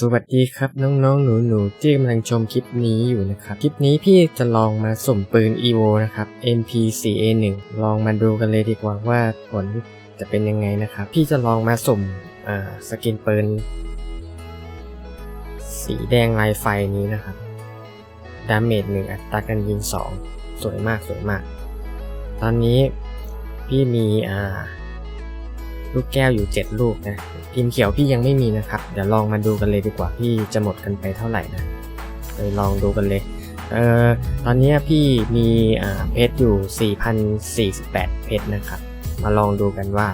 สวัสดีครับน้องๆ หนูๆที่กำลังชมคลิปนี้อยู่นะครับ คลิปนี้พี่จะลองมาสุ่มปืน EVO นะครับ MP4A1 ลองมาดูกันเลยดีกว่าว่าผลจะเป็นยังไงนะครับ พี่จะลองมาสุ่มสกินปืน สีแดงลายไฟนี้นะครับ ดาเมจหนึ่งอัตราการยิงสองสวยมากสวยมาก ตอนนี้พี่มีอ่า ลูกแก้วอยู่ 7 ลูกนะพิมพ์เขียวพี่ยังไม่มีนะครับ เดี๋ยวลองมาดูกันเลยดีกว่าพี่จะหมดกันไปเท่าไหร่นะเลยลองดูกันเลยเอ่อตอนนี้พี่มีเพชรอยู่ 4,048 เพชรนะครับ มาลองดูกันว่า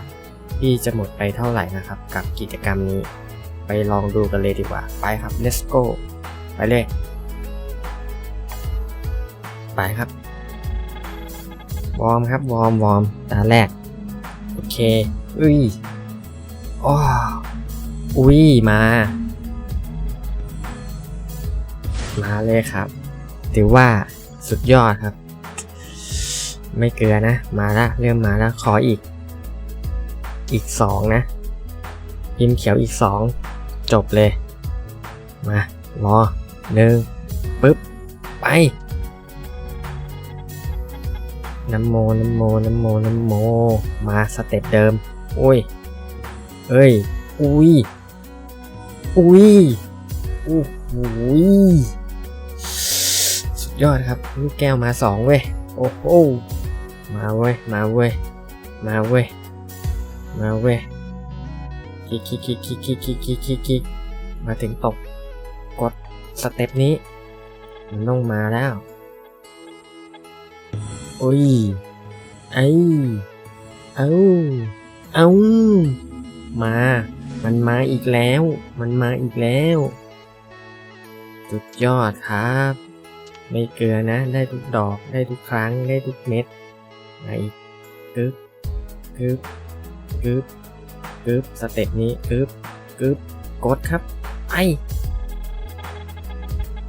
พี่จะหมดไปเท่าไหร่นะครับ กับกิจกรรมนี้ ไปลองดูกันเลยดีกว่า ไปครับ let's go ไปเลย ไปครับ วอร์มครับ วอร์มวอร์มตาแรก โอเค อุ้ยอ้ออุ้ยมา มาเลยครับ ถือว่าสุดยอดครับ ไม่เกลือนะ มาละเริ่มมาแล้วขออีก อีกสองนะ พิมพ์เขียวอีกสอง จบเลย มารอหนึ่งปึ๊บ ไป น้ำโม น้ำโม น้ำโม น้ำโม มาสเต็ปเดิม โอ้ย เอ้ย อุ้ย อุ้ยโอู้หูยสุดยอดครับ ลูกแก้วมาสองเว้ย โอ้โห มาเว้ย มาเว้ย มาเว้ย มาเว้ยคิกคิกคิกคิกคิกคิกคิกคิกคิกมาถึงตกกดสเต็ปนี้ มันต้องมาแล้วโอ้ย ไอ้ เอ้า เอ้า มา มันมาอีกแล้ว มันมาอีกแล้ว สุดยอดครับ ไม่เกลือนะ ได้ทุกดอก ได้ทุกครั้ง ได้ทุกเม็ด มาอีกกึบกึบกึบกึบสเต็ปนี้กึบกึบกดครับ ไอ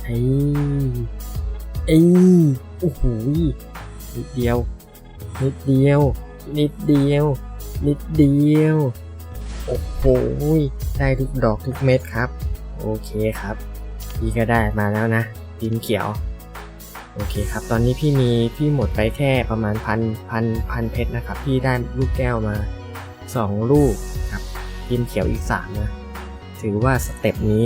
ไอไอโอ้โหนิดเดียว นิดเดียว นิดเดียว นิดเดียว โอ้โหได้ทุกดอกทุกเม็ดครับ โอเคครับ พี่ก็ได้มาแล้วนะพิมเขียว โอเคครับ ตอนนี้พี่มีพี่หมดไปแค่ประมาณพันพันพันเพชรนะครับ พี่ได้ลูกแก้วมาสองลูกครับพิมเขียวอีกสามนะถือว่าสเต็ปนี้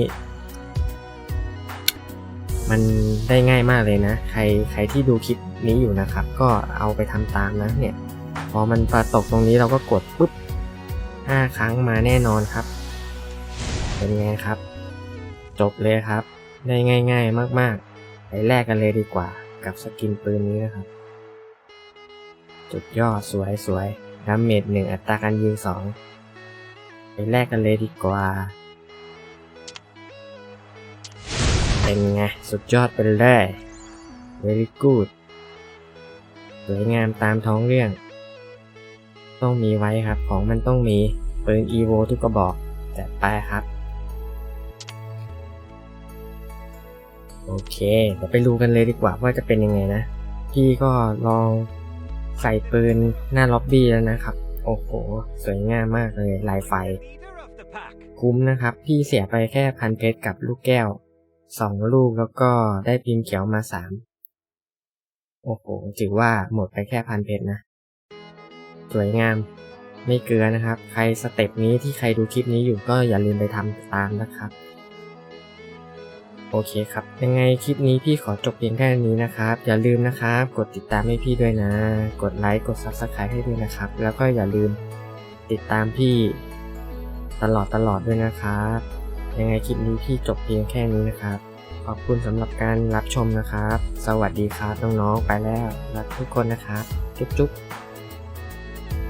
มันได้ง่ายมากเลยนะ ใครใครที่ดูคลิปนี้อยู่นะครับ ก็เอาไปทำตามนะเนี่ย พอมันปรตกตรงนี้เราก็กดปุ๊บห้าครั้งมาแน่นอนครับ เป็นไงครับ จบเลยครับ ได้ง่ายๆมากๆ ไปแลกกันเลยดีกว่ากับสกินปืนนี้นะครับ จุดยอดสวยสวยดาเมจหนึ่งอัตราการยิงสองไปแลกกันเลยดีกว่า เป็นไง สุดยอดไปเลย very good สวยงามตามท้องเรื่อง ต้องมีไว้ครับ ของมันต้องมีปืน EVO ทุกกระบอกจัดไปครับ โอเค เดี๋ยวไปดูกันเลยดีกว่าว่าจะเป็นยังไงนะ พี่ก็ลองใส่ปืนหน้าล็อบบี้แล้วนะครับ โอ้โห สวยงามมากเลยลายไฟ คุ้มนะครับ พี่เสียไปแค่พันเพชรกับลูกแก้วสองลูกแล้วก็ได้พิมพ์เขียวมาสามโอ้โห ถือว่าหมดไปแค่พันเพชรนะ สวยงาม ไม่เกลือนะครับ ใครสเต็ปนี้ที่ใครดูคลิปนี้อยู่ก็อย่าลืมไปทำตามนะครับ โอเคครับ ยังไงคลิปนี้พี่ขอจบเพียงแค่นี้นะครับ อย่าลืมนะครับ กดติดตามให้พี่ด้วยนะ กดไลค์ กด Subscribe ให้ด้วยนะครับ แล้วก็อย่าลืมติดตามพี่ตลอดตลอดด้วยนะครับ ยังไงคลิปนี้พี่จบเพียงแค่นี้นะครับขอบคุณสำหรับการรับชมนะครับ สวัสดีครับน้องๆ ไปแล้ว รักทุกคนนะครับ จุ๊บๆ